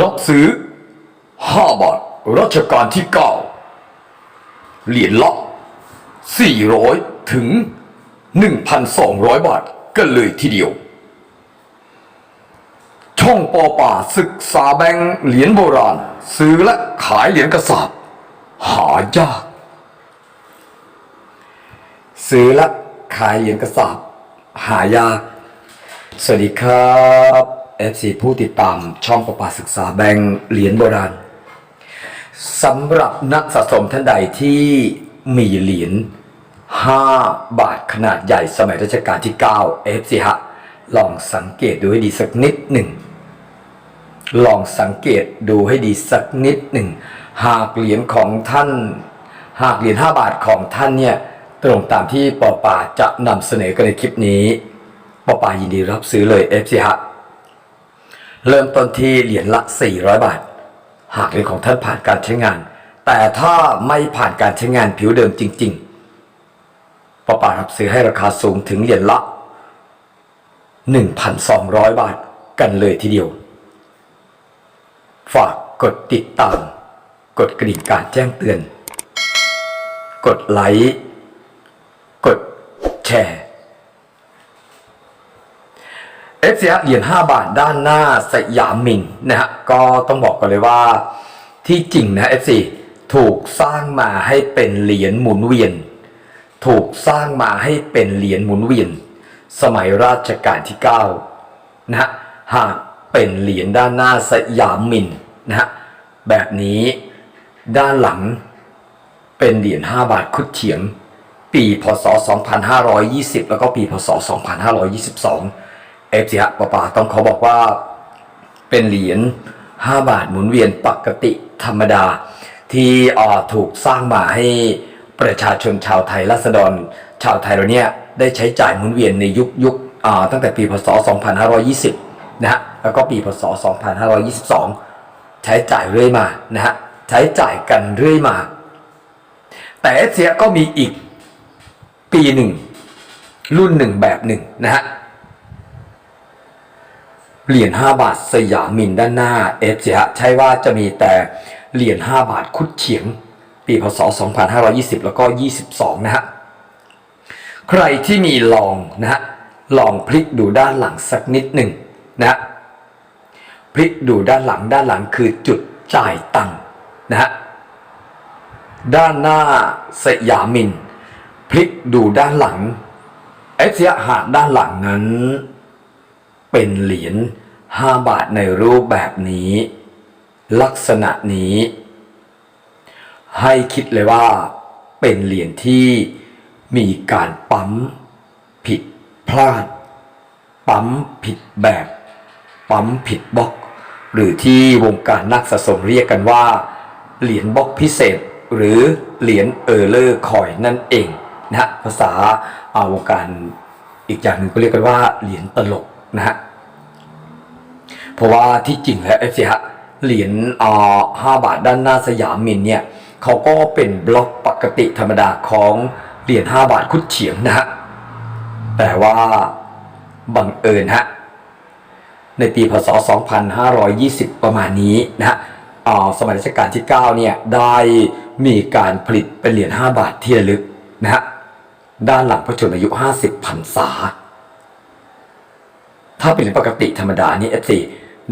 รับซื้อ 5 บาท รัชกาลที่ 9 เหรียญละ 400 ถึง 1,200 บาทกันเลยทีเดียว ช่องปอป่าศึกษาแบงค์เหรียญโบราณ ซื้อและขายเหรียญกระสาบหายาก ซื้อและขายเหรียญกระสาบหายาก สวัสดีครับ FC ผู้ติดตามช่องประปาศึกษาแบงค์เหรียญโบราณสำหรับนักสะสมท่านใดที่มีเหรียญ5 บาทขนาดใหญ่สมัยรัชกาลที่ 9 FC ฮะลองสังเกตดูให้ดีสักนิดหนึ่ง ลองสังเกตดูให้ดีสักนิดหนึ่ง หากเหรียญของท่าน หากเหรียญ5บาทของท่านเนี่ยตรงตามที่ปอป่าจะนำเสนอกันในคลิปนี้ปอป่ายินดีรับซื้อเลย FC ฮะ เริ่มต้นที่เหรียญละ 400 บาท หากเหรียญของท่านผ่านการใช้งาน แต่ถ้าไม่ผ่านการใช้งานผิวเดิมจริงๆปอป่ารับซื้อให้ราคาสูงถึงเหรียญละ 1,200 บาทกันเลยทีเดียว ฝากกดติดตาม กดกระดิ่งการแจ้งเตือน กดไลค์ กดแชร์ เอฟซีเหรียญ5บาทด้านหน้าสยามมินนะฮะก็ต้องบอกกันเลยว่าที่จริงนะเอฟซีถูกสร้างมาให้เป็นเหรียญหมุนเวียน ถูกสร้างมาให้เป็นเหรียญหมุนเวียน สมัยราชการที่9นะฮะหากเป็นเหรียญด้านหน้าสยามมินนะฮะแบบนี้ด้านหลังเป็นเหรียญ5บาทคุดเฉียง ปีพศ 2520 แล้วก็ปีพศ 2522 เอฟซีฮะปะปาต้องขอบอกว่าเป็นเหรียญ5 บาทหมุนเวียนปกติธรรมดา ที่อ่ถูกสร้างมาให้ประชาชนชาวไทยรัษฎร ชาวไทยเราเนี่ยได้ใช้จ่ายหมุนเวียนในยุคยุคอ่ตั้งแต่ปีพศ 2520 นะฮะแล้วก็ปีพศ 2522 ใช้จ่ายเรื่อยมานะฮะใช้จ่ายกันเรื่อยมา แต่เอฟซียก็มีอีกปีหนึ่ง รุ่นหนึ่งแบบหนึ่งนะฮะ เหรียญ5บาทสยามมินด้านหน้าเอฟซีฮะใช่ว่าจะมีแต่เหรียญ5บาทคุดเฉียง ปีพศ 2520 แล้วก็ 22 นะฮะ ใครที่มีลองนะฮะลองพลิกดูด้านหลังสักนิดหนึ่งนะฮะพลิกดูด้านหลังด้านหลังคือจุดจ่ายตังค์นะฮะด้านหน้าสยามิน พลิกดูด้านหลังเอฟซียหาด้านหลังนั้น เป็นเหรียญ5บาทในรูปแบบนี้ ลักษณะนี้ ให้คิดเลยว่า เป็นเหรียญที่มีการปั๊มผิดพลาด ปั๊มผิดแบบ ปั๊มผิดบล็อก หรือที่วงการนักสะสมเรียกกันว่า เหรียญบล็อกพิเศษ หรือเหรียญเออร์เลอร์คอยนั่นเองนะฮะภาษาอาวงการอีกอย่างหนึ่งก็เรียกกันว่าเหรียญตลกนะฮะ เพราะว่าที่จริงแล้วเอฟซีฮะเหรียญอ่าห้าบาทด้านหน้าสยามมินเนี่ยเขาก็เป็นบล็อกปกติธรรมดาของเหรียญ5บาทคุดเฉียงนะฮะแต่ว่าบังเอิญฮะในปีพศ 2520 ประมาณนี้นะฮะอ่าสมัยรัชกาลที่ 9 เนี่ย ได้มีการผลิตเป็นเหรียญ 5 บาทที่ระลึกนะฮะ ด้านหลังพระชนมายุ 50พรรษา ถ้าเป็นปกติธรรมดานี่ F4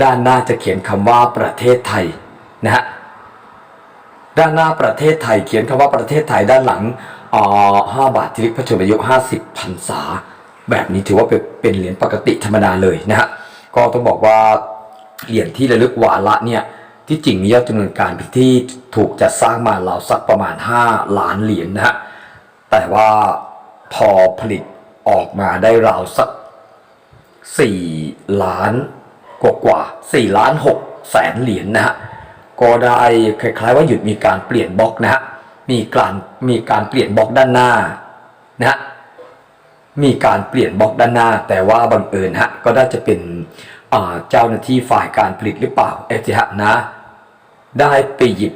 ด้านหน้าจะเขียนคำว่าประเทศไทยนะฮะด้านหน้าประเทศไทยเขียนคำว่าประเทศไทยด้านหลังอ่าห้าบาทที่ลึกพระชนมายุ50พรรษา แบบนี้ถือว่าเป็นเหรียญปกติธรรมดาเลยนะฮะก็ต้องบอกว่าเหรียญที่ระลึกวาระเนี่ยที่จริงมียอดจำนวนการที่ถูกจัดสร้างมาราวสักประมาณ 5 ล้านเหรียญนะฮะแต่ว่าพอผลิตออกมาได้ราวสัก 4 ล้าน กว่ากว่า4ล้าน6แสนเหรียญนะฮะก็ได้คล้ายๆว่าหยุดมีการเปลี่ยนบล็อกนะฮะมีการมีการเปลี่ยนบล็อกด้านหน้านะฮะมีการเปลี่ยนบล็อกด้านหน้า แต่ว่าบังเอิญฮะก็น่าจะเป็นเจ้าหน้าที่ฝ่ายการผลิตหรือเปล่าเอฟซีฮะนะ ได้ไปหยิบ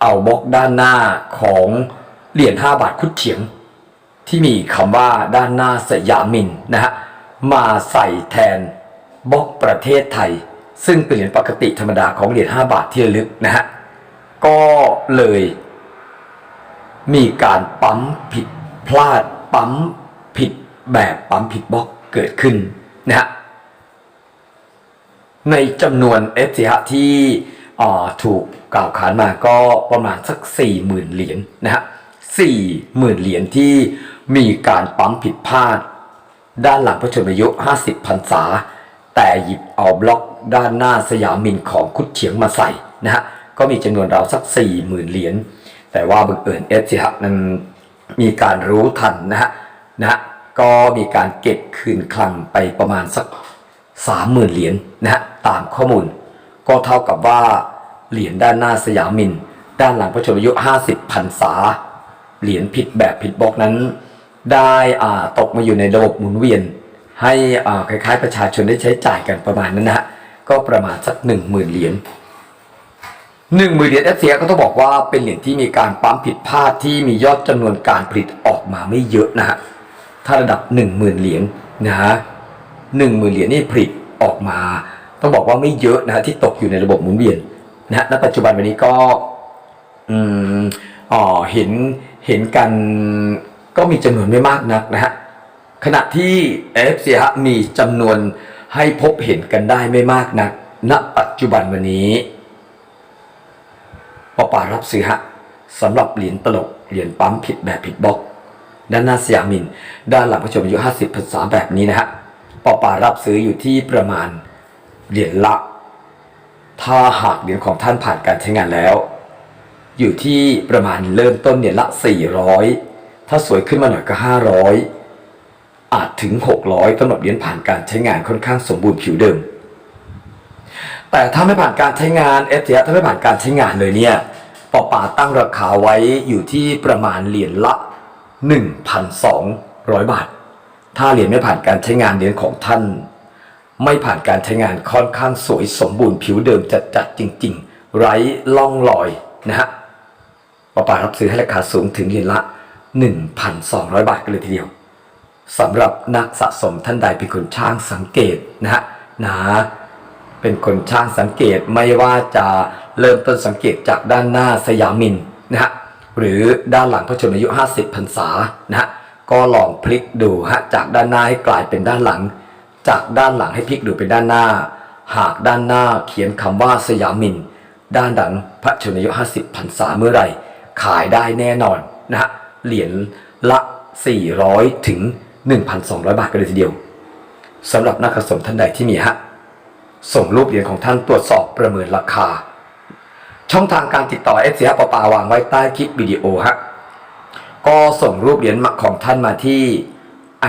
เอาบล็อกด้านหน้าของเหรียญ5บาทคุดเฉียง ที่มีคำว่าด้านหน้าสยามินนะฮะมาใส่แทน บล็อกประเทศไทย ซึ่งเป็นเหรียญปกติธรรมดาของเหรียญ5บาทที่ระลึกนะฮะ ก็เลยมีการปั๊มผิดพลาดปั๊มผิดแบบปั๊มผิดบล็อกเกิดขึ้นนะฮะในจำนวน f อ h ที่อ่ถูกกล่าวขานมาก็ประมาณสัก 40,000 เหรียญนะฮะ40,000 เหรียญที่มีการปั๊มผิดพลาด ด้านหลังพระชนมายุ 50พรรษา แต่หยิบเอาบล็อกด้านหน้าสยามมินของคุดเฉียงมาใส่นะฮะก็มีจำนวนราวสัก 40,000 เหรียญแต่ว่าบังเอิญเอฟซีฮันั้นมีการรู้ทันนะฮะนะฮะก็มีการเก็บคืนคลังไปประมาณสัก 30,000 เหรียญนะฮะตามข้อมูล ก็เท่ากับว่าเหรียญด้านหน้าสยามมิน ด้านหลังพระชนมายุ50พรรษา เหรียญผิดแบบผิดบล็อกนั้น ได้อ่าตกมาอยู่ในระบบหมุนเวียน ให้คล้ายๆประชาชนได้ใช้จ่ายกันประมาณนั้นนะฮะก็ประมาณสัก10,000เหรียญหนึ่งหมื่นเหรียญเอฟเก็ต้องบอกว่าเป็นเหรียญที่มีการปั๊มผิดพลาดที่มียอดจำนวนการผลิตออกมาไม่เยอะนะฮะถ้าระดับหนึ่งหมื่นเหรียญนะฮะหนึ่งหมื่นเหรียญนี่ผลิตออกมา ต้องบอกว่าไม่เยอะนะฮะที่ตกอยู่ในระบบหมุนเวียนนะฮะณปัจจุบันวันนี้ก็อืมอ๋อเห็นเห็นกันก็มีจำนวนไม่มากนักนะฮะ ขณะที่ FC ฮะมีจำนวนให้พบเห็นกันได้ไม่มากนัก ณ ปัจจุบันวันนี้ปอปารับซื้อฮะสำหรับเหรียญตลก เหรียญปั๊มผิดแบบผิดบล็อก ด้านหน้าสยามิน ด้านหลังผู้ชมอายุ50พรรษาแบบนี้นะฮะปอปารับซื้ออยู่ที่ประมาณเหรียญละ ถ้าหากเหรียญของท่านผ่านการใช้งานแล้ว อยู่ที่ประมาณเริ่มต้นเหรียญละ 400 ถ้าสวยขึ้นมาหน่อยก็ 500 อาจถึง 600สำหรับเหรียญผ่านการใช้งานค่อนข้างสมบูรณ์ผิวเดิม แต่ถ้าไม่ผ่านการใช้งานเอฟทีถ้าไม่ผ่านการใช้งานเลยเนี่ยปอป่าตั้งราคาไว้อยู่ที่ประมาณเหรียญละ 1,200 บาท ถ้าเหรียญไม่ผ่านการใช้งานเหรียญของท่าน ไม่ผ่านการใช้งานค่อนข้างสวยสมบูรณ์ผิวเดิมจัดๆจริง ๆ ไร้ล่องรอยนะฮะปอป่ารับซื้อให้ราคาสูงถึงเหรียญละ 1,200 บาทกันเลยทีเดียว สำหรับนักสะสมท่านใดเป็นคนช่างสังเกตนะฮะนะเป็นคนช่างสังเกตไม่ว่าจะเริ่มต้นสังเกตจากด้านหน้าสยามินนะฮะหรือด้านหลังพระชนมายุ 50พรรษานะฮะก็ลองพลิกดูฮะจากด้านหน้าให้กลายเป็นด้านหลัง จากด้านหลังให้พลิกดูเป็นด้านหน้า หากด้านหน้าเขียนคำว่าสยามิน ด้านหลังพระชนมายุ 50พรรษาเมื่อไหร่ ขายได้แน่นอนนะฮะเหรียญละ 400 ถึง 1,200 บาทกันเลยทีเดียวสำหรับนักสะสมท่านใดที่มีฮะส่งรูปเหรียญของท่านตรวจสอบประเมินราคา ช่องทางการติดต่อเอฟซีฮะปปาวางไว้ใต้คลิปวิดีโอฮะก็ส่งรูปเหรียญของท่านมาที่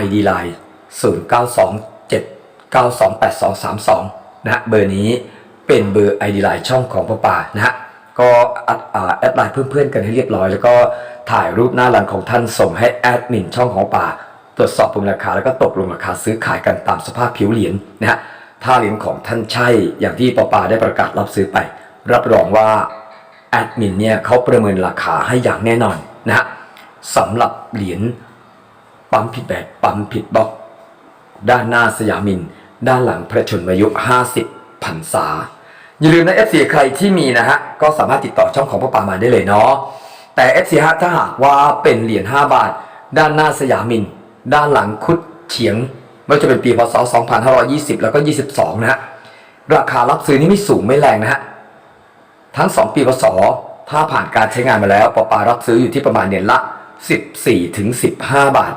ID Line 0927928232 นะฮะเบอร์นี้เป็นเบอร์ ID Line ช่องของปปานะฮะก็แอดไลน์เพื่อนๆกันให้เรียบร้อย แล้วก็ถ่ายรูปหน้าหลังของท่านส่งให้แอดมินช่องของป่า รวจสอบประเมินราคาแล้วก็ตกลงราคาซื้อขายกันตามสภาพผิวเหรียญนะฮะถ้าเหรียญของท่านใช่อย่างที่ปปาได้ประกาศรับซื้อไป รับรองว่าแอดมินเนี่ยเขาประเมินราคาให้อย่างแน่นอนนะฮะสำหรับเหรียญปั๊มผิดแบบปั๊มผิดบล็อก ด้านหน้าสยามิน ด้านหลังพระชนมายุ 50พรรษา อย่าลืมนะ FC ใครที่มีนะฮะ ก็สามารถติดต่อช่องของพ่อปามาได้เลยเนาะแต่ FC ฮะถ้าหากว่าเป็นเหรียญ5บาท ด้านหน้าสยามิน ด้านหลังคุดเฉียงไม่ว่าจะเป็นปีพศ 2520 แล้วก็ 22 นะฮะ ราคารับซื้อนี่ไม่สูงไม่แรงนะฮะ ทั้ง 2 ปีพศ ถ้าผ่านการใช้งานมาแล้วปปารับซื้ออยู่ที่ประมาณเหรียญละ 14 ถึง 15 บาท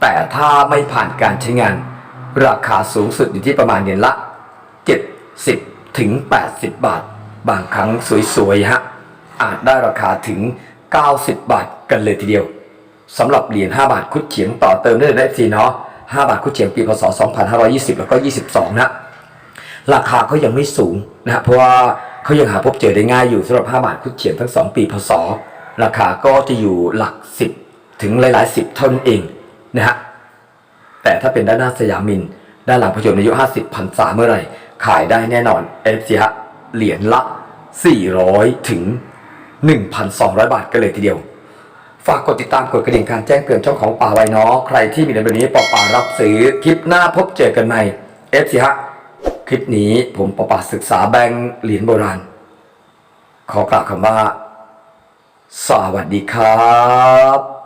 แต่ถ้าไม่ผ่านการใช้งาน ราคาสูงสุดอยู่ที่ประมาณเหรียญละ 70 ถึง 80 บาท บางครั้งสวยๆฮะ อาจได้ราคาถึง 90 บาทกันเลยทีเดียว สำหรับเหรียญ5บาทคุดเฉียงต่อเติมได้เลยนะทีเนาะ5บาทคุดเฉียงปีพศ 2520 แล้วก็ 22 นะ ราคาเขายังไม่สูงนะเพราะว่าเขายังหาพบเจอได้ง่ายอยู่สำหรับ 5 บาทคุดเฉียงทั้ง 2 ปีพศ ราคาก็จะอยู่หลัก 10 ถึงหลาย ๆ 10 เท่านั้นเองนะฮะแต่ถ้าเป็นด้านหน้าสยามิน ด้านหลังพยนต์อายุ 50พันษาเมื่อไหร่ ขายได้แน่นอนเอฟซีฮะเหรียญละ 400 ถึง 1,200 บาทกันเลยทีเดียว ฝากกดติดตามกดกระดิ่งการแจ้งเตือนช่องของป่าไว้น้อใครที่มีเรื่องแบบนี้ปอป่ารับซื้อคลิปหน้าพบเจอกันใหม่เอฟซีฮะคลิปนี้ผมปอป่าศึกษาแบงค์เหรียญโบราณ ขอกล่าวคำว่า สวัสดีครับ